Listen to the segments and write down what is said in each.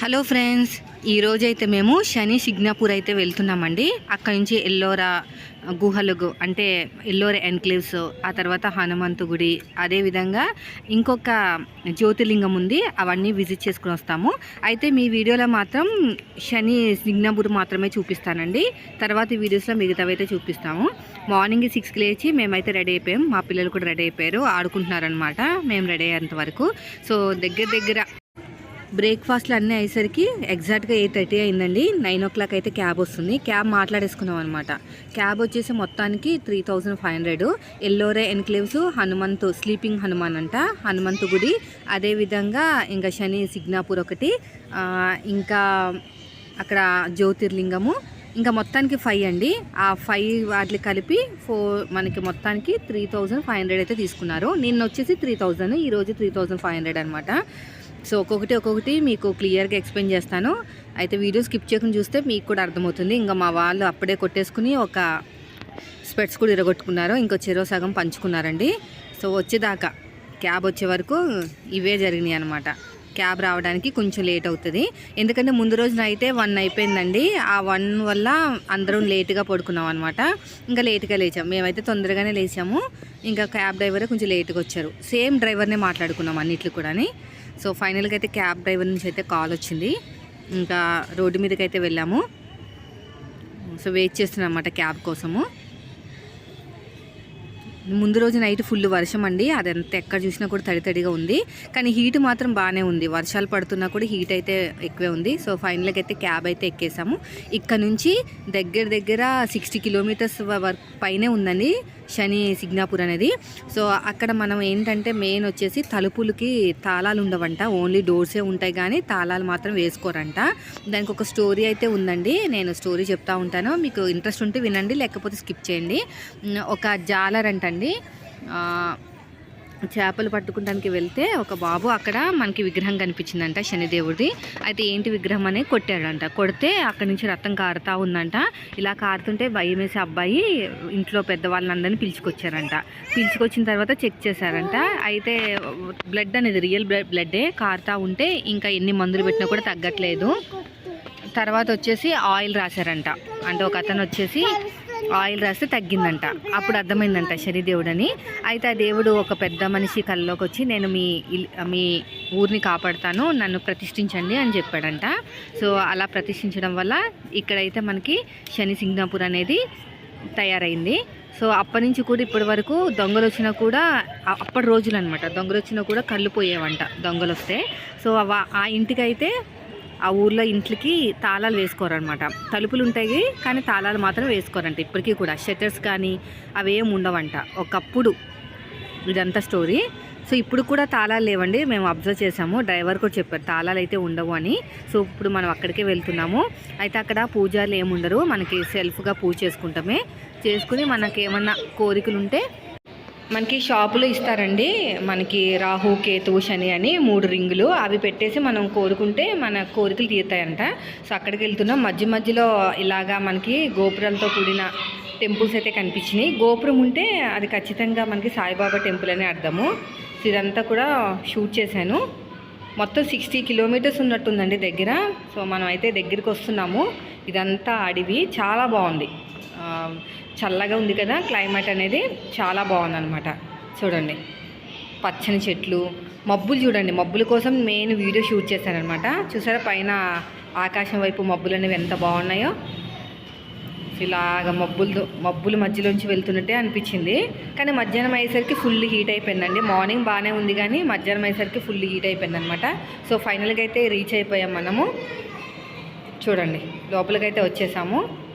Hello friends ఈరోజు అయితే మేము శని సిగ్నాపూర్ అయితే వెళ్తున్నామండి. అక్కడ నుంచి ఎల్లోరా గుహలు అంటే ఎల్లోరా ఎన్క్లేవ్స్ ఆ తర్వాత హనుమంతు గుడి అదేవిధంగా ఇంకొక జ్యోతిర్లింగం ఉంది అవన్నీ విజిట్ చేసుకుని వస్తాము. అయితే మీ వీడియోలో మాత్రం శని సిగ్నాపూర్ మాత్రమే చూపిస్తానండి. తర్వాత వీడియోస్లో మిగతావి అయితే చూపిస్తాము. మార్నింగ్ సిక్స్కి లేచి మేమైతే రెడీ అయిపోయాం. మా పిల్లలు కూడా రెడీ అయిపోయారు ఆడుకుంటున్నారనమాట మేము రెడీ అయ్యేంత వరకు. సో దగ్గర దగ్గర బ్రేక్ఫాస్ట్లు అన్నీ అయ్యేసరికి ఎగ్జాక్ట్గా ఎయిట్ థర్టీ అయిందండి. నైన్ ఓ క్లాక్ అయితే క్యాబ్ వస్తుంది. క్యాబ్ మాట్లాడేసుకున్నాం అనమాట క్యాబ్ వచ్చేసి మొత్తానికి త్రీ థౌజండ్ ఫైవ్ హండ్రెడ్. ఎల్లోరే ఎన్క్లేవ్స్ హనుమంతు స్లీపింగ్ హనుమాన్ అంట. హనుమంతు గుడి. అదేవిధంగా ఇంకా శని సిగ్నాపూర్ ఒకటి. ఇంకా అక్కడ జ్యోతిర్లింగము. ఇంకా మొత్తానికి ఫైవ్ అండి. ఆ ఫైవ్ వాటిని కలిపి ఫోర్ మనకి మొత్తానికి త్రీ థౌజండ్ ఫైవ్ హండ్రెడ్ అయితే తీసుకున్నారు. నిన్న వచ్చేసి త్రీ థౌజండ్. ఈరోజు త్రీ థౌజండ్ ఫైవ్ హండ్రెడ్ అనమాట సో ఒక్కొక్కటి ఒక్కొక్కటి మీకు క్లియర్గా ఎక్స్ప్లెయిన్ చేస్తాను. అయితే వీడియో స్కిప్ చేయకుండా చూస్తే మీకు కూడా అర్థమవుతుంది. ఇంకా మా వాళ్ళు అప్పుడే కొట్టేసుకుని ఒక స్పెట్స్ కూడా ఇరగొట్టుకున్నారు. ఇంకో చెరో సగం పంచుకున్నారండి. సో వచ్చేదాకా క్యాబ్ వచ్చే వరకు ఇవే జరిగినాయి అనమాట క్యాబ్ రావడానికి కొంచెం లేట్ అవుతుంది. ఎందుకంటే ముందు రోజున అయితే వన్ అయిపోయిందండి. ఆ వన్ వల్ల అందరం లేట్గా పడుకున్నాం అనమాట ఇంకా లేట్గా లేచాం. మేమైతే తొందరగానే లేచాము. ఇంకా క్యాబ్ డ్రైవరే కొంచెం లేట్గా వచ్చారు. సేమ్ డ్రైవర్నే మాట్లాడుకున్నాం అన్నిట్లు కూడాని. సో ఫైనల్గా అయితే క్యాబ్ డ్రైవర్ నుంచి అయితే కాల్ వచ్చింది. ఇంకా రోడ్డు మీదకి అయితే వెళ్ళాము. సో వెయిట్ చేస్తున్నాం అన్నమాట క్యాబ్ కోసము. ముందు రోజు నైట్ ఫుల్ వర్షం అండి. అదంతా ఎక్కడ చూసినా కూడా తడి తడిగా ఉంది. కానీ హీట్ మాత్రం బాగానే ఉంది. వర్షాలు పడుతున్నా కూడా హీట్ అయితే ఎక్కువే ఉంది. సో ఫైనల్గా అయితే క్యాబ్ అయితే ఎక్కేసాము. ఇక్కడ నుంచి దగ్గర దగ్గర సిక్స్టీ కిలోమీటర్స్ వరకు పైనే ఉందండి. శని సిగ్నాపూర్ అనేది. సో అక్కడ మనం ఏంటంటే మెయిన్ వచ్చేసి తలుపులకి తాళాలు ఉండవంట. ఓన్లీ డోర్సే ఉంటాయి కానీ తాళాలు మాత్రం వేసుకోరంట. దానికి ఒక స్టోరీ అయితే ఉందండి. నేను స్టోరీ చెప్తా ఉంటాను. మీకు ఇంట్రెస్ట్ ఉంటే వినండి లేకపోతే స్కిప్ చేయండి. ఒక జాలర్ అంటండి. చేపలు పట్టుకోవడానికి వెళ్తే ఒక బాబు అక్కడ మనకి విగ్రహం కనిపించిందంట శనిదేవుడిది. అయితే ఏంటి విగ్రహం అని కొట్టాడంట. కొడితే అక్కడి నుంచి రక్తం కారుతా ఉందంట. ఇలా కారుతుంటే భయం వేసే అబ్బాయి ఇంట్లో పెద్దవాళ్ళందరినీ పిలుచుకొచ్చారంట. పిలుచుకొచ్చిన తర్వాత చెక్ చేశారంట. అయితే బ్లడ్ అనేది రియల్ బ్లడ్డే. కారుతా ఉంటే ఇంకా ఎన్ని మందులు పెట్టినా కూడా తగ్గట్లేదు. తర్వాత వచ్చేసి ఆయిల్ రాశారంట. అంటే ఒక అతను వచ్చేసి ఆయిల్ రాస్తే తగ్గిందంట. అప్పుడు అర్థమైందంట శనిదేవుడని అయితే ఆ దేవుడు ఒక పెద్ద మనిషి కళ్ళలోకి వచ్చి నేను మీ ఇల్- మీ ఊరిని కాపాడుతాను నన్ను ప్రతిష్ఠించండి అని చెప్పాడంట. సో అలా ప్రతిష్ఠించడం వల్ల ఇక్కడైతే మనకి శని సింగ్నాపూర్ అనేది తయారైంది. సో అప్పటి నుంచి కూడా ఇప్పటి వరకు దొంగలు వచ్చినా కూడా అప్పటి రోజులు అనమాట దొంగలు వచ్చినా కూడా కళ్ళు పోయేవంట దొంగలు వస్తే సో ఆ ఇంటికి అయితే ఆ ఊర్లో ఇంట్లకి తాళాలు వేసుకోరనమాట తలుపులు ఉంటాయి కానీ తాళాలు మాత్రం వేసుకోరంట. ఇప్పటికీ కూడా షట్టర్స్ కానీ అవేం ఉండవంట. ఒకప్పుడు ఇదంతా స్టోరీ. సో ఇప్పుడు కూడా తాళాలు లేవండి. మేము అబ్జర్వ్ చేసాము డ్రైవర్ కూడా చెప్పారు తాళాలు అయితే ఉండవు అని. సో ఇప్పుడు మనం అక్కడికే వెళ్తున్నాము. అయితే అక్కడ పూజారులు ఏమి ఉండరు మనకి సెల్ఫ్గా పూజ చేసుకుంటామే. చేసుకుని మనకి ఏమన్నా కోరికలు ఉంటే మనకి షాపులో ఇస్తారండి. మనకి రాహు కేతు శని అని మూడు రింగులు. అవి పెట్టేసి మనం కోరుకుంటే మన కోరికలు తీరుతాయంట. సో అక్కడికి వెళ్తున్నాం. మధ్య మధ్యలో ఇలాగా మనకి గోపురాలతో కూడిన టెంపుల్స్ అయితే కనిపించినాయి. గోపురం ఉంటే అది ఖచ్చితంగా మనకి సాయిబాబా టెంపుల్ అని అర్థము. సో ఇదంతా కూడా షూట్ చేశాను. మొత్తం సిక్స్టీ కిలోమీటర్స్ ఉన్నట్టుందండి దగ్గర. సో మనం అయితే దగ్గరికి వస్తున్నాము. ఇదంతా అడవి. చాలా బాగుంది. చల్లగా ఉంది కదా క్లైమేట్ అనేది చాలా బాగుందన్నమాట. చూడండి. పచ్చని చెట్లు మబ్బులు చూడండి. మబ్బుల కోసం మెయిన్ వీడియో షూట్ చేశానమాట చూసారా పైన ఆకాశం వైపు మబ్బులు అనేవి ఎంత బాగున్నాయో? ఇలాగ మబ్బులు మబ్బుల మధ్యలోంచి వెళ్తున్నట్టే అనిపించింది. కానీ మధ్యాహ్నం అయ్యేసరికి ఫుల్ హీట్ అయిపోయిందండి. మార్నింగ్ బాగానే ఉంది కానీ మధ్యాహ్నం అయ్యేసరికి ఫుల్ హీట్ అయిపోయింది అనమాట సో ఫైనల్గా అయితే రీచ్ అయిపోయాం మనము. చూడండి. లోపలికైతే వచ్చేసాము.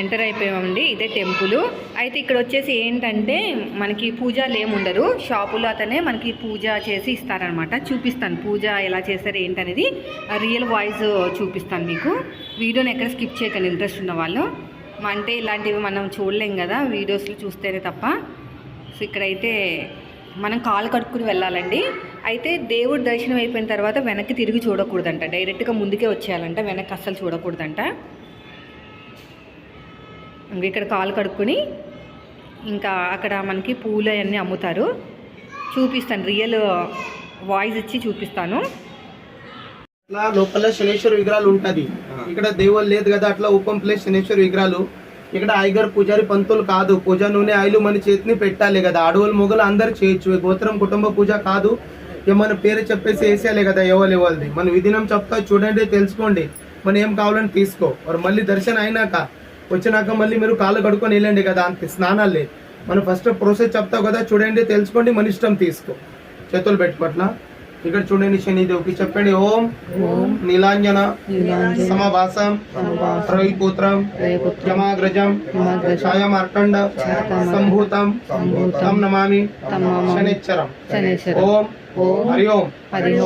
ఎంటర్ అయిపోయామండి ఇదే టెంపుల్ అయితే ఇక్కడ వచ్చేసి ఏంటంటే మనకి పూజలు ఏమి ఉండరు షాపులో అతనే మనకి పూజ చేసి ఇస్తారనమాట. చూపిస్తాను పూజ ఎలా చేస్తారు ఏంటనేది. రియల్ వాయిస్ చూపిస్తాను మీకు. వీడియోని ఎక్కడ స్కిప్ చేయకండి ఇంట్రెస్ట్ ఉన్న వాళ్ళు. అంటే ఇలాంటివి మనం చూడలేం కదా వీడియోస్లో చూస్తేనే తప్ప. సో ఇక్కడైతే మనం కాలు కట్టుకుని వెళ్ళాలండి. అయితే దేవుడి దర్శనం అయిపోయిన తర్వాత వెనక్కి తిరిగి చూడకూడదంట. డైరెక్ట్గా ముందుకే వచ్చేయాలంట వెనక్కి అస్సలు చూడకూడదంట. ఇక్కడ కాలు కడుక్కొని ఇంకా అక్కడ మనకి పూలు అవన్నీ అమ్ముతారు. చూపిస్తాను రియల్ వాయిస్ ఇచ్చి చూపిస్తాను. అట్లా లోపల శనేశ్వర విగ్రహాలు ఉంటుంది. ఇక్కడ దేవుళ్ళు లేదు కదా అట్లా ఓపెన్ ప్లేస్ శనేశ్వర విగ్రహాలు. ఇక్కడ ఐగర్ పూజారి పంతులు కాదు. పూజ నూనె ఆయిలు మన చేతిని పెట్టాలి కదా. అడవులు మొగలు అందరు చేయొచ్చు. గోత్రం కుటుంబ పూజ కాదు. ఏమైనా పేరు చెప్పేసి వేసేయాలి కదా ఎవరు ఎవరిది మనం విధినం చెప్తా చూడండి తెలుసుకోండి. మనం ఏం కావాలని తీసుకో. మరి మళ్ళీ దర్శనం అయినాక వచ్చినాక మళ్ళీ మీరు కాళ్ళు కడుక్కొని వెళ్ళండి కదా అంత స్నానాలు లేదు మనం ఫస్ట్ ప్రాసెస్ చెప్తావు కదా చూడండి తెలుసుకోండి మన ఇష్టం తీసుకో. చేతులు పెట్టుకోట్లా ఇక్కడ చూడండి శనిదేవుకి చెప్పండి ఓం నీలాంజన సమభాసం రవిపుత్రం యమాగ్రజం ఛాయమార్కండ సంభూతం తం నమామి శనిచ్చరం ఓం హరి ఓం.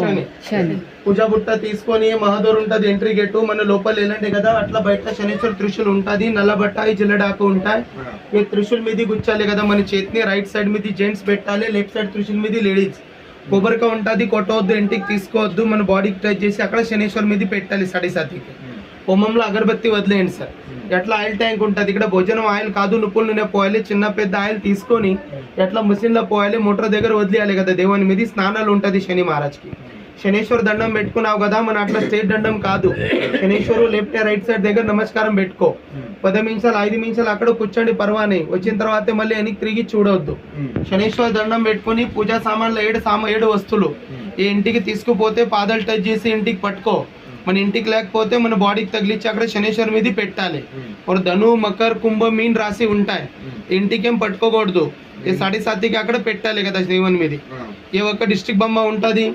శని. పూజ బుట్ట తీసుకొని మహదూర్ ఉంటది ఎంట్రీ గేట్ మన లోపల వెళ్ళండి కదా అట్లా బయట శనిశ్వర త్రిశూల్ ఉంటది నల్ల బట్టాయి జిల్లడాకు ఉంటాయి. ఈ త్రిశూల్ మీది గుచ్చాలి కదా మన చేతిని రైట్ సైడ్ మీది జెంట్స్ పెట్టాలి లెఫ్ట్ సైడ్ త్రిశూల్ మీది లేడీస్ కొబ్బరికాయ ఉంటుంది కొట్టవద్దు ఇంటికి తీసుకోవద్దు మన బాడీకి టచ్ చేసి అక్కడ శనేశ్వర్ మీద పెట్టాలి సడి సతికి. హోమంలో అగరబత్తి వదిలేయండి సార్. ఎట్లా ఆయిల్ ట్యాంక్ ఉంటుంది ఇక్కడ భోజనం ఆయిల్ కాదు నుప్పులు నూనె పోయాలి చిన్న పెద్ద ఆయిల్ తీసుకొని ఎట్లా మిషన్లో పోయాలి మోటార్ దగ్గర వదిలేయాలి కదా దేవుని మీద స్నానాలు ఉంటుంది శని మహారాజ్కి. శనేశ్వర దండం పెట్టుకున్నావు కదా మన అట్లా స్టేట్ దండం కాదు. శనేశ్వరు లెఫ్ట్ రైట్ సైడ్ దగ్గర నమస్కారం పెట్టుకో. పది నిమిషాలు ఐదు నిమిషాలు అక్కడ కూర్చోండి పర్వానే. వచ్చిన తర్వాత మళ్ళీ వెనక్కి తిరిగి చూడవద్దు శనేశ్వర దండం పెట్టుకొని పూజా సామాన్లు ఏడు సామా ఏడు వస్తువులు. ఈ ఇంటికి తీసుకుపోతే పాదాలు టచ్ చేసి ఇంటికి పట్టుకో. మన ఇంటికి లేకపోతే మన బాడీకి తగిలించి అక్కడ శనేశ్వర మీద పెట్టాలి. మరి ధను మకర్ కుంభ మీన్ రాసి ఉంటాయి. ఇంటికి ఏం పట్టుకోకూడదు. ఈ సాడి సాతికి అక్కడ పెట్టాలి కదా దేవుని మీద. ఈ ఒక్క డిస్ట్రిక్ట్ బొమ్మ ఉంటది?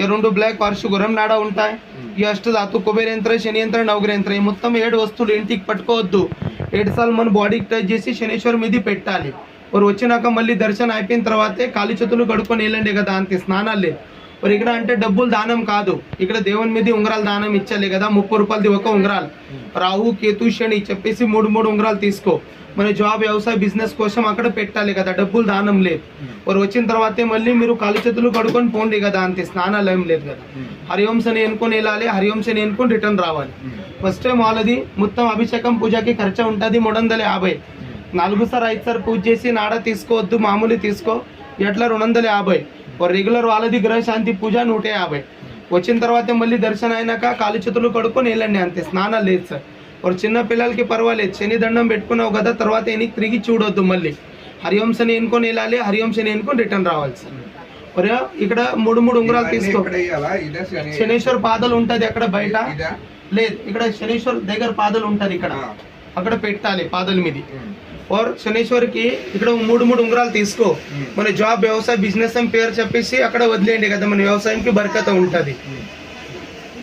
ఈ రెండు బ్లాక్ వర్ష గురం నాడ ఉంటాయి. ఈ అష్ట ధాతు కుబేర యంత్ర శని యంత్ర నవగ్ర యంత్ర. ఈ మొత్తం ఏడు వస్తువులు ఇంటికి పట్టుకోవద్దు. ఏడు సార్లు మన బాడీకి టచ్ చేసి శనేశ్వర మీద పెట్టాలి. వారు వచ్చినాక మళ్ళీ దర్శనం అయిపోయిన తర్వాతే కాలి చేతులు కడుక్కొని వెళ్ళండి కదా అంతే స్నానాలు లేదు మరి ఇక్కడ అంటే డబ్బులు దానం కాదు. ఇక్కడ దేవుని మీద ఉంగరాలు దానం ఇచ్చాలి కదా ముప్పై రూపాయలది ఒక ఉంగరాలు. రాహు కేతు శని చెప్పేసి మూడు మూడు ఉంగరాలు తీసుకో. మన జాబ్ వ్యవసాయ బిజినెస్ కోసం అక్కడ పెట్టాలి కదా. డబ్బులు దానం లేదు. మరి వచ్చిన తర్వాతే మళ్ళీ మీరు కాలు చేతులు కడుక్కొని పోండి కదా అంతే. స్నానాలు ఏం లేదు కదా. హరివంశ అని ఎన్నుకొని వెళ్ళాలి హరివంశ ఎన్నుకొని రిటర్న్ రావాలి. ఫస్ట్ టైం వాళ్ళది మొత్తం అభిషేకం పూజకి ఖర్చు ఉంటుంది మూడు వందల యాభై. నాలుగు సార్ ఐదు సార్ పూజ చేసి నాడ తీసుకోవద్దు మామూలు తీసుకో. ఎట్లా రెండు వందల యాభై. రెగ్యులర్ వాళ్ళది గ్రహ శాంతి పూజ నూట యాభై. వచ్చిన తర్వాత మళ్ళీ దర్శనం అయినాక కాలు చేతులు కడుక్కొని వెళ్ళండి అంతే. స్నానాలు లేదు సార్. ఒక చిన్న పిల్లలకి పర్వాలేదు. శని దండం పెట్టుకున్నావు కదా తర్వాత ఎనికి తిరిగి చూడొద్దు మళ్ళీ. హరివంశని ఎన్నుకొని వెళ్ళాలి హరివంశని ఎన్నుకొని రిటర్న్ రావాలి సార్ మరి ఇక్కడ మూడు మూడు ఉంగరాలు తీసుకో. శనేశ్వర్ పాదలు ఉంటది అక్కడ బయట? లేదు ఇక్కడ శనేశ్వర్ దగ్గర పాదలు ఉంటది ఇక్కడ. అక్కడ పెట్టాలి పాదల మీద. और శనేశ్వర్కి ఇక్కడ మూడు మూడు ఉంగరాలు తీసుకో. మన జాబ్ వ్యవసాయ బిజినెస్ అని పేరు చెప్పేసి అక్కడ వదిలేయండి కదా మన వ్యవసాయంకి బరకత ఉంటది.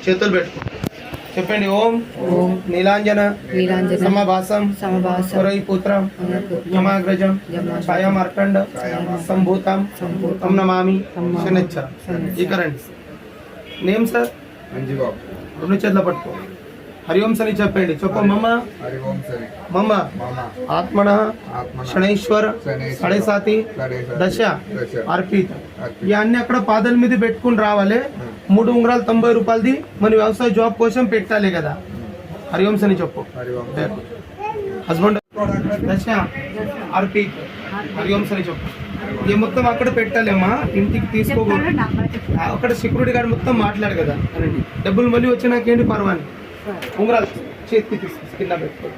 చేతులు పెట్టుకో. చెప్పండి ఓం. ఓం. నీలాంజన. నీలాంజన. సమభాసం. సమభాసం. పురం పుత్రం, యమాగ్రజం. ఛాయామార్కండ. సంభూతం. సంభూతం, తం నమామి. శనిచ్చ శనిచ్చ. ఇక రండి నేమ్ సార్? రెండు చేతుల పట్టుకో. హరి ఓం శని చెప్పండి. చెప్పు మమ్మ. హరి ఓం సరి మమ్మ. మమ ఆత్మన. ఆత్మన. శనైశ్వర్. సడేసాతి. దశ. అర్పిత. ఇవన్నీ అక్కడ పాదల మీద పెట్టుకుని రావాలి. మూడు ఉంగరాలు తొంభై రూపాయలది మన వ్యవసాయ జాబ్ కోసం పెట్టాలి కదా. హరి ఓం శని చెప్పు. హస్బెండ్. దశ అర్పిత్ హరి ఓం శని చెప్పు. ఈ మొత్తం అక్కడ పెట్టాలేమ్మా. ఇంటికి తీసుకోకూడదు ఆ, అక్కడ సెక్యూరిటీ గార్డ్ మొత్తం మాట్లాడు కదా. డబ్బులు మళ్ళీ వచ్చినాకేంటి పర్వాని ఉంగరాలు. చేతికి తీసుకో. కింద పెట్టుకో.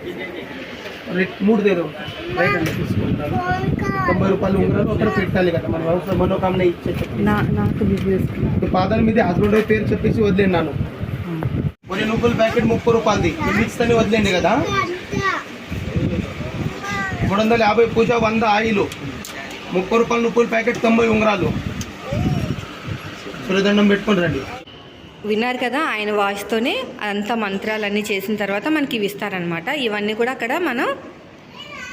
మూడు దేదో రైట్ అండి తీసుకుంటాను తొంభై రూపాయలు ఉంగరాలు అక్కడ పెట్టాలి కదా. మన వ్యవసాయ మనోకామన ఇచ్చే ఈ పాదాల మీద హస్బెండ్ పేరు చెప్పేసి వదిలేండి కొన్ని నువ్వుల ప్యాకెట్ ముప్పై రూపాయలది. మిక్స్తని వదిలేండి కదా. మూడు వందల యాభై పూజ వంద ఆయిలు. ముప్పై రూపాయలు నువ్వుల ప్యాకెట్ తొంభై ఉంగరాలు. సూర్యదండం పెట్టుకొని రండి. విన్నారు కదా ఆయన వాయిస్తోనే అంత మంత్రాలన్నీ చేసిన తర్వాత మనకి ఇవి ఇస్తారనమాట ఇవన్నీ కూడా అక్కడ మనం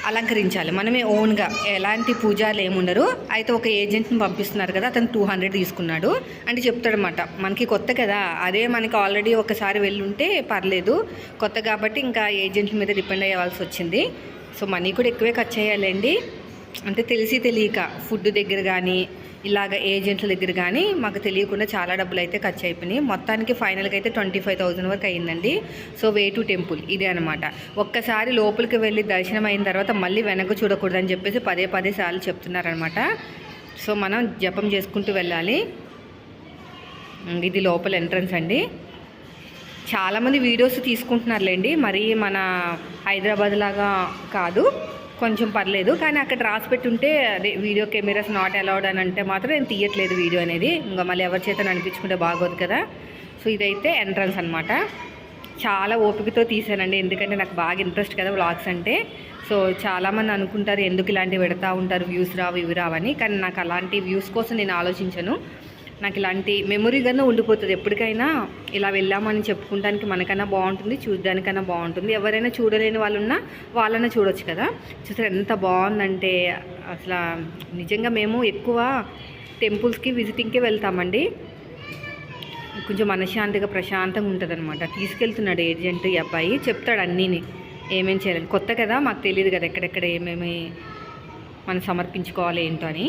అలంకరించాలి. మనమే ఓన్గా ఎలాంటి పూజలు ఏముండరు. అయితే ఒక ఏజెంట్ని పంపిస్తున్నారు కదా అతను టూ హండ్రెడ్ తీసుకున్నాడు అంటే చెప్తాడనమాట మనకి కొత్త కదా అదే మనకి ఆల్రెడీ ఒకసారి వెళ్ళుంటే పర్లేదు. కొత్త కాబట్టి ఇంకా ఏజెంట్ల మీద డిపెండ్ అయ్యవలసి వచ్చింది. సో మనీ కూడా ఎక్కువే ఖర్చు చేయాలండి అంటే తెలిసి తెలియక ఫుడ్ దగ్గర కానీ ఇలాగ ఏజెంట్ల దగ్గర కానీ మాకు తెలియకుండా చాలా డబ్బులు అయితే ఖర్చు అయిపోయినాయి మొత్తానికి ఫైనల్గా అయితే ట్వంటీ ఫైవ్ థౌజండ్ వరకు అయ్యిందండి. సో వే టు టెంపుల్ ఇదే అనమాట. ఒక్కసారి లోపలికి వెళ్ళి దర్శనం అయిన తర్వాత మళ్ళీ వెనక్కి చూడకూడదని చెప్పేసి పదే పదే సార్లు చెప్తున్నారనమాట. సో మనం జపం చేసుకుంటూ వెళ్ళాలి. ఇది లోపల ఎంట్రన్స్ అండి. చాలామంది వీడియోస్ తీసుకుంటున్నారులేండి. మరి మన హైదరాబాద్ లాగా కాదు. కొంచెం పర్లేదు కానీ అక్కడ రాసి పెట్టుంటే అదే వీడియో కెమెరాస్ నాట్ అలౌడ్ అని అంటే మాత్రం నేను తీయట్లేదు వీడియో అనేది. ఇంకా మళ్ళీ ఎవరి చేత అనిపించుకుంటే బాగోదు కదా. సో ఇదైతే ఎంట్రన్స్ అనమాట చాలా ఓపికతో తీసానండి ఎందుకంటే నాకు బాగా ఇంట్రెస్ట్ కదా వ్లాగ్స్ అంటే. సో చాలామంది అనుకుంటారు ఎందుకు ఇలాంటివి పెడతా ఉంటారు వ్యూస్ రావు ఇవి రావని కానీ నాకు అలాంటి వ్యూస్ కోసం నేను ఆలోచించను. నాకు ఇలాంటి మెమొరీగానే ఉండిపోతుంది. ఎప్పటికైనా ఇలా వెళ్ళామని చెప్పుకోవడానికి మనకన్నా బాగుంటుంది చూడడానికన్నా బాగుంటుంది. ఎవరైనా చూడలేని వాళ్ళు ఉన్నా వాళ్ళన్నా చూడొచ్చు కదా. చూసారు ఎంత బాగుందంటే అసలు నిజంగా మేము ఎక్కువ టెంపుల్స్కి విజిటింగ్కే వెళ్తామండి. కొంచెం మనశ్శాంతిగా ప్రశాంతంగా ఉంటుంది అనమాట తీసుకెళ్తున్నాడు ఏజెంట్ ఈ అబ్బాయి. చెప్తాడు అన్నీని. ఏమేమి చేయాలని. కొత్త కదా మాకు తెలియదు కదా ఎక్కడెక్కడ ఏమేమి మనం సమర్పించుకోవాలి ఏంటో అని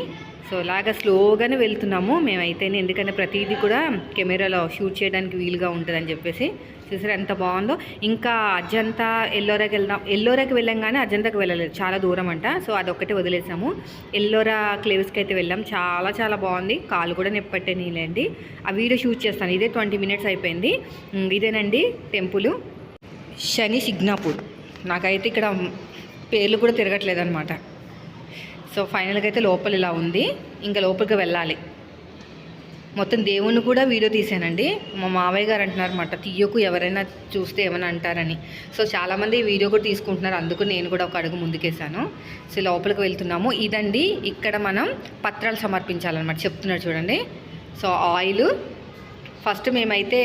సో ఇలాగా స్లోగానే వెళ్తున్నాము మేమైతే ఎందుకంటే ప్రతిదీ కూడా కెమెరాలో షూట్ చేయడానికి వీలుగా ఉంటుందని చెప్పేసి. చూసారు ఎంత బాగుందో. ఇంకా అజంతా ఎల్లోరాకి వెళ్దాం ఎల్లోరాకి వెళ్ళంగానే అజంతాకి వెళ్ళలేదు చాలా దూరం అంట. సో అదొక్కటే వదిలేసాము. ఎల్లోరా క్లేవ్స్కి అయితే వెళ్ళాం చాలా చాలా బాగుంది. కాలు కూడా నెప్పట్టే నీళ్ళండి. ఆ వీడియో షూట్ చేస్తాను ఇదే ట్వంటీ మినిట్స్ అయిపోయింది. ఇదేనండి టెంపుల్. శని సిగ్నాపూర్. నాకైతే ఇక్కడ పేర్లు కూడా తిరగట్లేదు అనమాట సో ఫైనల్గా అయితే లోపల ఇలా ఉంది. ఇంకా లోపలికి వెళ్ళాలి. మొత్తం దేవుణ్ణి కూడా వీడియో తీసానండి. మా మావయ్య గారు అంటున్నారు అనమాట తీయకు ఎవరైనా చూస్తే ఏమైనా అంటారని. సో చాలామంది వీడియో కూడా తీసుకుంటున్నారు. అందుకు నేను కూడా ఒక అడుగు ముందుకేసాను సో లోపలికి వెళ్తున్నాము. ఇదండి ఇక్కడ మనం పత్రాలు సమర్పించాలన్నమాట. చెప్తున్నారు చూడండి. సో ఆయిల్ ఫస్ట్ మేమైతే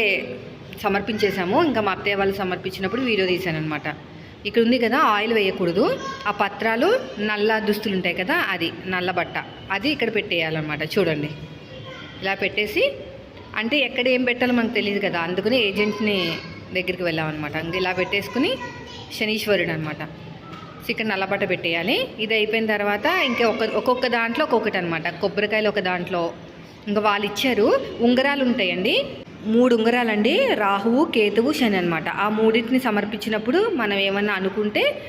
సమర్పించేసాము ఇంకా మా అత్తయ్య వాళ్ళు సమర్పించినప్పుడు వీడియో తీశానమాట ఇక్కడ ఉంది కదా ఆయిల్ వేయకూడదు. ఆ పత్రాలు నల్ల దుస్తులు ఉంటాయి కదా అది నల్ల బట్ట. అది ఇక్కడ పెట్టేయాలన్నమాట చూడండి. ఇలా పెట్టేసి అంటే ఎక్కడ ఏం పెట్టాలో మనకు తెలియదు కదా అందుకని ఏజెంట్ని దగ్గరికి వెళ్ళామన్నమాట. ఇంక ఇలా పెట్టేసుకుని శనీశ్వరుడు అనమాట సో ఇక్కడ నల్లబట్ట పెట్టేయాలి. ఇది అయిపోయిన తర్వాత ఇంకా ఒక ఒక్కొక్క దాంట్లో ఒక్కొక్కటి అనమాట కొబ్బరికాయలు ఒక దాంట్లో. ఇంకా వాళ్ళు ఇచ్చారు. ఉంగరాలు ఉంటాయండి. మూడు ఉంగరాలండి. రాహువు కేతువు శని అనమాట ఆ మూడింటిని సమర్పించినప్పుడు మనం ఏమన్నా అనుకుంటే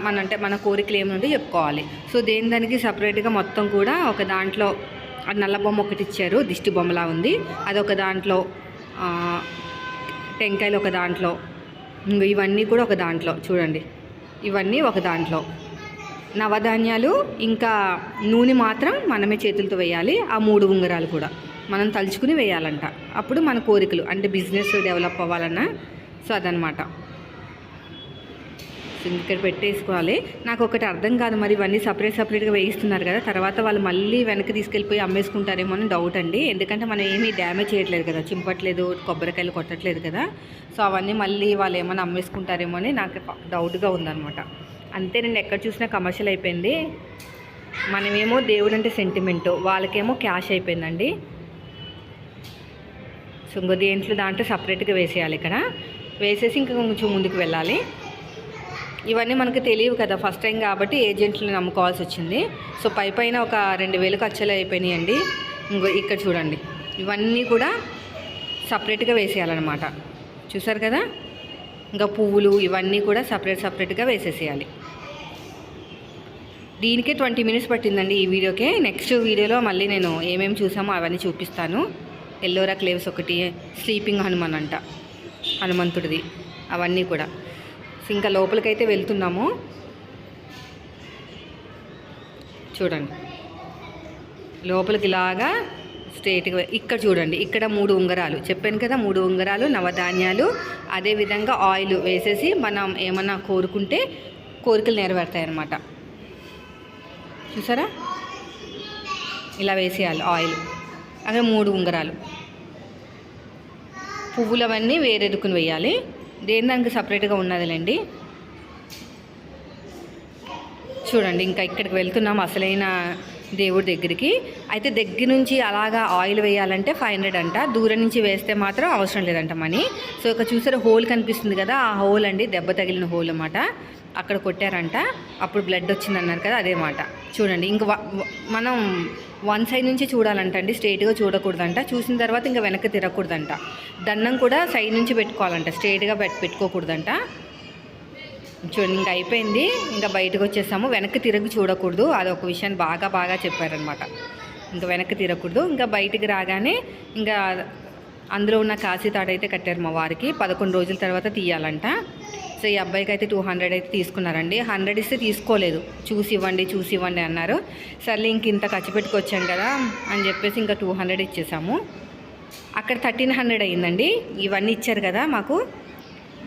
మన అంటే మన కోరికలు ఏముంటే చెప్పుకోవాలి. సో దేని దానికి సపరేట్గా మొత్తం కూడా ఒక దాంట్లో నల్ల బొమ్మ ఒకటి ఇచ్చారు. దిష్టి బొమ్మలా ఉంది. అదొక దాంట్లో టెంకాయలు ఒక దాంట్లో ఇవన్నీ కూడా ఒక దాంట్లో. చూడండి. ఇవన్నీ ఒక దాంట్లో. నవధాన్యాలు ఇంకా నూనె మాత్రం మనమే చేతులతో వేయాలి. ఆ మూడు ఉంగరాలు కూడా మనం తలుచుకుని వేయాలంట. అప్పుడు మన కోరికలు అంటే బిజినెస్ డెవలప్ అవ్వాలన్నా సో అదనమాట ఇక్కడ పెట్టేసుకోవాలి. నాకు ఒకటి అర్థం కాదు మరి ఇవన్నీ సపరేట్ సపరేట్గా వేయిస్తున్నారు కదా. తర్వాత వాళ్ళు మళ్ళీ వెనక్కి తీసుకెళ్ళిపోయి అమ్మేసుకుంటారేమో అని డౌట్ అండి. ఎందుకంటే మనం ఏమీ డ్యామేజ్ చేయట్లేదు కదా. చింపట్లేదు కొబ్బరికాయలు కొట్టట్లేదు కదా. సో అవన్నీ మళ్ళీ వాళ్ళు ఏమైనా అమ్మేసుకుంటారేమో అని నాకు డౌట్గా ఉందన్నమాట. అంతే నేను ఎక్కడ చూసినా కమర్షియల్ అయిపోయింది. మనమేమో దేవుడు అంటే సెంటిమెంట్ వాళ్ళకేమో క్యాష్ అయిపోయిందండి. సో ఇంకో దేంట్లో దాంట్లో సపరేట్గా వేసేయాలి ఇక్కడ. వేసేసి ఇంకా కొంచెం ముందుకు వెళ్ళాలి. ఇవన్నీ మనకు తెలియవు కదా ఫస్ట్ టైం కాబట్టి ఏజెంట్లు నమ్ముకోవాల్సి వచ్చింది. సో పై పైన ఒక రెండు వేలు ఖర్చులు అయిపోయినాయండి. ఇంకో ఇక్కడ చూడండి. ఇవన్నీ కూడా సపరేట్గా వేసేయాలన్నమాట. చూసారు కదా? ఇంకా పువ్వులు ఇవన్నీ కూడా సపరేట్ సపరేట్గా వేసేసేయాలి. దీనికే ట్వంటీ మినిట్స్ పట్టిందండి ఈ వీడియోకే. నెక్స్ట్ వీడియోలో మళ్ళీ నేను ఏమేమి చూసామో అవన్నీ చూపిస్తాను. ఎల్లోరా క్లేవ్స్ ఒకటి స్లీపింగ్ హనుమాన్ అంట హనుమంతుడిది అవన్నీ కూడా. ఇంకా లోపలికైతే వెళ్తున్నాము. చూడండి. లోపలికి ఇలాగా స్ట్రేట్గా ఇక్కడ చూడండి ఇక్కడ మూడు ఉంగరాలు. చెప్పాను కదా మూడు ఉంగరాలు నవధాన్యాలు అదేవిధంగా ఆయిల్ వేసేసి మనం ఏమన్నా కోరుకుంటే కోరికలు నెరవేరుతాయి అన్నమాట చూసారా? ఇలా వేసేయాలి ఆయిల్. అక్కడ మూడు ఉంగరాలు. పువ్వులు అవన్నీ వేరెదుకుని వేయాలి. దేని దానికి సపరేట్గా ఉన్నదిలేండి? చూడండి ఇంకా ఇక్కడికి వెళ్తున్నాం అసలైన దేవుడి దగ్గరికి. అయితే దగ్గర నుంచి అలాగా ఆయిల్ వేయాలంటే ఫైవ్ హండ్రెడ్ అంట. దూరం నుంచి వేస్తే మాత్రం అవసరం లేదంట మనీ. సో ఇక చూసారా హోల్ కనిపిస్తుంది కదా ఆ హోల్ అండి దెబ్బ తగిలిన హోల్ అన్నమాట. అక్కడ కొట్టారంట. అప్పుడు బ్లడ్ వచ్చింది అన్నారు కదా అదే మాట. చూడండి ఇంక మనం వన్ సైడ్ నుంచి చూడాలంట అండి స్ట్రైట్గా చూడకూడదంట. చూసిన తర్వాత ఇంకా వెనక్కి తిరగకూడదంట. దండం కూడా సైడ్ నుంచి పెట్టుకోవాలంట స్ట్రైట్గా పెట్ పెట్టుకోకూడదంట. చూడండి ఇంకా అయిపోయింది. ఇంకా బయటకు వచ్చేసాము. వెనక్కి తిరిగి చూడకూడదు. అది ఒక విషయాన్ని బాగా బాగా చెప్పారనమాట ఇంకా వెనక్కి తిరగకూడదు. ఇంకా బయటికి రాగానే ఇంకా అందులో ఉన్న కాశీ తాడైతే కట్టారు మా వారికి. పదకొండు రోజుల తర్వాత తీయాలంట. సో ఈ అబ్బాయికి అయితే టూ హండ్రెడ్ అయితే తీసుకున్నారండి. హండ్రెడ్ ఇస్తే తీసుకోలేదు. చూసి ఇవ్వండి చూసి ఇవ్వండి అన్నారు. సర్లే ఇంక ఇంత ఖర్చు పెట్టుకొచ్చాం కదా అని చెప్పేసి ఇంకా టూ హండ్రెడ్ ఇచ్చేసాము. అక్కడ థర్టీన్ హండ్రెడ్ అయ్యిందండి ఇవన్నీ ఇచ్చారు కదా మాకు.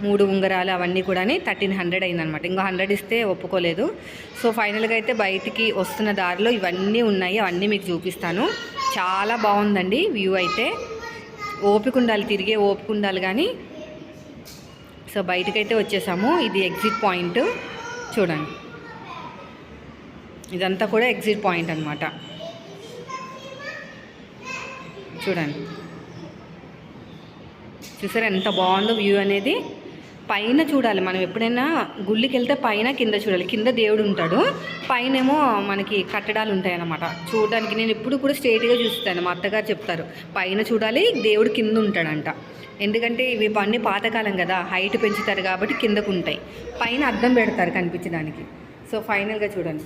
మూడు ఉంగరాలు అవన్నీ కూడా థర్టీన్ హండ్రెడ్ అయిందనమాట ఇంకో హండ్రెడ్ ఇస్తే ఒప్పుకోలేదు. సో ఫైనల్గా అయితే బయటికి వస్తున్న దారిలో ఇవన్నీ ఉన్నాయి. అవన్నీ మీకు చూపిస్తాను. చాలా బాగుందండి వ్యూ అయితే. ఓపిక ఉండాలి తిరిగే ఓపిక ఉండాలి కానీ సో బయటకైతే వచ్చేసాము. ఇది ఎగ్జిట్ పాయింట్ చూడండి. ఇదంతా కూడా ఎగ్జిట్ పాయింట్ అనమాట చూడండి. చూసారా ఎంత బాగుందో వ్యూ అనేది? పైన చూడాలి. మనం ఎప్పుడైనా గుళ్ళకి వెళ్తే పైన కింద చూడాలి. కింద దేవుడు ఉంటాడు. పైన ఏమో మనకి కట్టడాలు ఉంటాయన్నమాట. చూడడానికి నేను ఎప్పుడు కూడా స్ట్రైట్గా చూస్తాను. మా అత్తగారు చెప్తారు. పైన చూడాలి దేవుడు కింద ఉంటాడంట. ఎందుకంటే ఇవి అన్నీ పాతకాలం కదా. హైట్ పెంచుతారు కాబట్టి కిందకు ఉంటాయి. పైన అద్దం పెడతారు కనిపించడానికి. సో ఫైనల్గా చూడండి.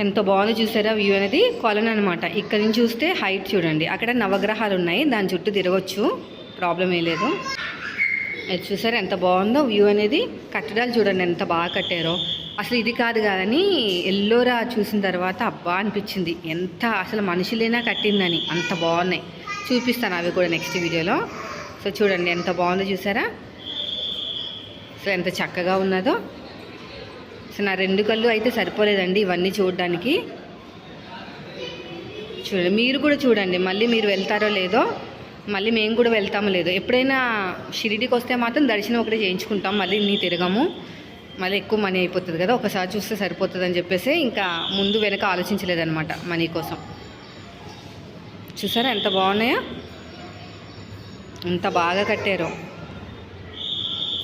ఎంత బాగుంది చూసారా వ్యూ అనేది? కొలను అనమాట ఇక్కడ నుంచి చూస్తే హైట్ చూడండి. అక్కడ నవగ్రహాలు ఉన్నాయి. దాని చుట్టూ తిరగచ్చు. ప్రాబ్లం ఏ లేదు. అది చూసారా ఎంత బాగుందో వ్యూ అనేది. కట్టడాలు చూడండి ఎంత బాగా కట్టారో. అసలు ఇది కాదు కానీ ఎల్లోరా చూసిన తర్వాత అబ్బా అనిపించింది. ఎంత అసలు మనుషులైనా కట్టిందని. అంత బాగున్నాయి. చూపిస్తాను అవి కూడా నెక్స్ట్ వీడియోలో. సో చూడండి ఎంత బాగుందో చూసారా. సో ఎంత చక్కగా ఉన్నదో. సో నా రెండు కళ్ళు అయితే సరిపోలేదండి ఇవన్నీ చూడడానికి. చూడండి మీరు కూడా చూడండి. మళ్ళీ మీరు వెళ్తారో లేదో. మళ్ళీ మేము కూడా వెళ్తాము లేదు. ఎప్పుడైనా షిరిడికి వస్తే మాత్రం దర్శనం ఒకటే చేయించుకుంటాం. మళ్ళీ నీ తిరగము. మళ్ళీ ఎక్కువ మనీ అయిపోతుంది కదా. ఒకసారి చూస్తే సరిపోతుంది అని చెప్పేసి ఇంకా ముందు వెనక ఆలోచించలేదన్నమాట మనీ కోసం. చూసారా ఎంత బాగున్నాయో? ఎంత బాగా కట్టారు.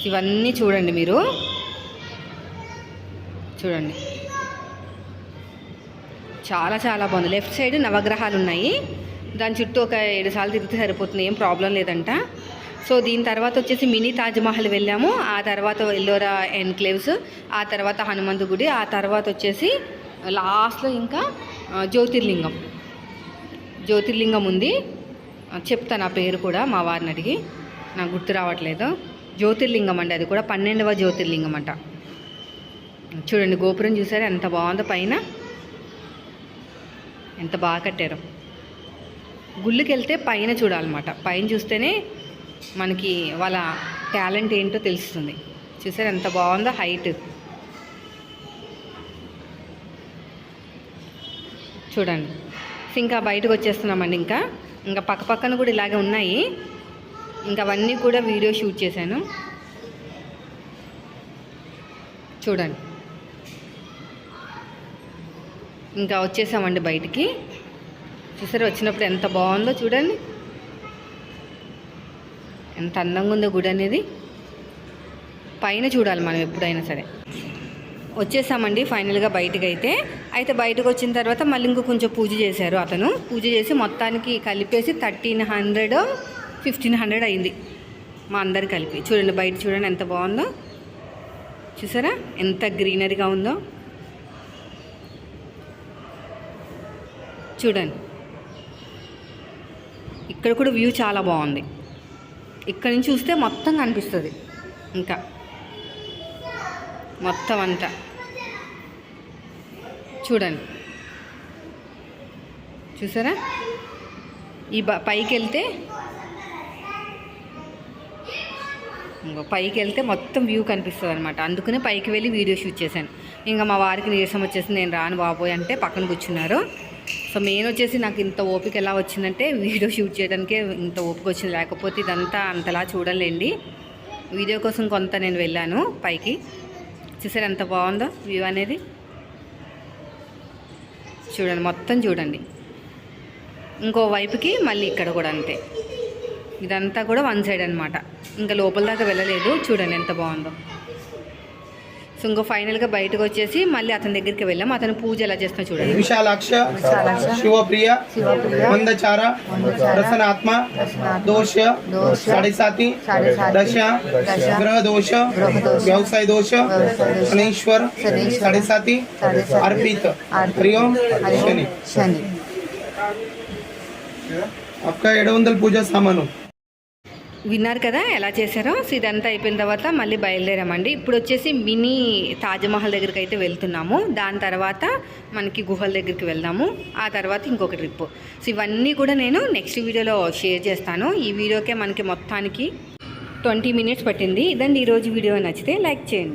ఇవన్నీ చూడండి మీరు. చూడండి. చాలా చాలా బాగుంది. లెఫ్ట్ సైడ్ నవగ్రహాలు ఉన్నాయి. దాని చుట్టూ ఒక ఏడు సార్లు తిరిగితే సరిపోతుంది ఏం ప్రాబ్లం లేదంట. సో దీని తర్వాత వచ్చేసి మినీ తాజ్మహల్ వెళ్ళాము. ఆ తర్వాత ఎల్లోరా ఎన్క్లేవ్స్ ఆ తర్వాత హనుమంతు గుడి ఆ తర్వాత వచ్చేసి లాస్ట్లో ఇంకా జ్యోతిర్లింగం. జ్యోతిర్లింగం ఉంది. చెప్తాను ఆ పేరు కూడా మా వారిని అడిగి. నాకు గుర్తు రావట్లేదు. జ్యోతిర్లింగం అండి అది కూడా పన్నెండవ జ్యోతిర్లింగం అంట. చూడండి గోపురం చూసారు? ఎంత బాగుందో పైన. ఎంత బాగా కట్టారు. గుళ్ళకి వెళ్తే పైన చూడాలన్నమాట. పైన చూస్తేనే మనకి వాళ్ళ టాలెంట్ ఏంటో తెలుస్తుంది. చూసారు ఎంత బాగుందో హైట్. చూడండి. ఇంకా బయటకు వచ్చేస్తున్నామండి ఇంకా. ఇంకా పక్క పక్కన కూడా ఇలాగే ఉన్నాయి. ఇంకా అవన్నీ కూడా వీడియో షూట్ చేశాను. చూడండి. ఇంకా వచ్చేసామండి బయటికి. చూసారు వచ్చినప్పుడు ఎంత బాగుందో చూడండి. ఎంత అందంగా ఉందో గుడి అనేది పైన చూడాలి మనం ఎప్పుడైనా సరే. వచ్చేసామండి ఫైనల్గా బయటకు అయితే అయితే బయటకు వచ్చిన తర్వాత మళ్ళీ ఇంకో కొంచెం పూజ చేశారు అతను. పూజ చేసి మొత్తానికి కలిపేసి థర్టీన్ హండ్రెడ్ ఫిఫ్టీన్ హండ్రెడ్ అయింది. మా అందరు కలిపి. చూడండి బయట చూడండి ఎంత బాగుందో. చూసారా? ఎంత గ్రీనరీగా ఉందో. చూడండి. ఇక్కడ కూడా వ్యూ చాలా బాగుంది. ఇక్కడ నుంచి చూస్తే మొత్తం కనిపిస్తుంది ఇంకా. మొత్తం అంతా. చూడండి. చూసారా? ఈ బ పైకి వెళ్తే పైకి వెళ్తే మొత్తం వ్యూ కనిపిస్తుంది అనమాట అందుకనే పైకి వెళ్ళి వీడియో షూట్ చేశాను. ఇంకా మా వారికి నీరసం వచ్చేసి నేను రాను బాబోయ్ అంటే పక్కన కూర్చున్నారు. సో మెయిన్ వచ్చేసి నాకు ఇంత ఓపిక ఎలా వచ్చిందంటే వీడియో షూట్ చేయడానికే ఇంత ఓపిక వచ్చింది. లేకపోతే ఇదంతా అంతలా చూడలేండి. వీడియో కోసం కొంత నేను వెళ్ళాను పైకి. చూసారు ఎంత బాగుందో వ్యూ అనేది? చూడండి మొత్తం చూడండి. ఇంకో వైపుకి మళ్ళీ ఇక్కడ కూడా అంతే. ఇదంతా కూడా వన్ సైడ్ అనమాట ఇంకా లోపల దాకా వెళ్ళలేదు. చూడండి ఎంత బాగుందో. సో ఇంకో ఫైనల్గా బయటకు వచ్చేసి మళ్ళీ అతని దగ్గరికి వెళ్ళాం అతను పూజ ఎలా చేస్తున్నా చూడండి విశాలాక్ష శివప్రియ మందచార రసనాత్మ దోష సాడేసాతి దశ గ్రహ దోష వ్యవసాయ దోష శనీశ్వర్ సాడేసాతి అర్పిత హరి ఓం శని శని आपका ఏడు వందల పూజ సామాను విన్నారు కదా ఎలా చేశారో? సో ఇదంతా అయిపోయిన తర్వాత మళ్ళీ బయలుదేరామండి. ఇప్పుడు వచ్చేసి మినీ తాజ్మహల్ దగ్గరికి అయితే వెళ్తున్నాము. దాని తర్వాత మనకి గుహల దగ్గరికి వెళ్దాము. ఆ తర్వాత ఇంకొక ట్రిప్. సో ఇవన్నీ కూడా నేను నెక్స్ట్ వీడియోలో షేర్ చేస్తాను. ఈ వీడియోకే మనకి మొత్తానికి ట్వంటీ మినిట్స్ పట్టింది. ఇదండి ఈరోజు వీడియో. నచ్చితే లైక్ చేయండి.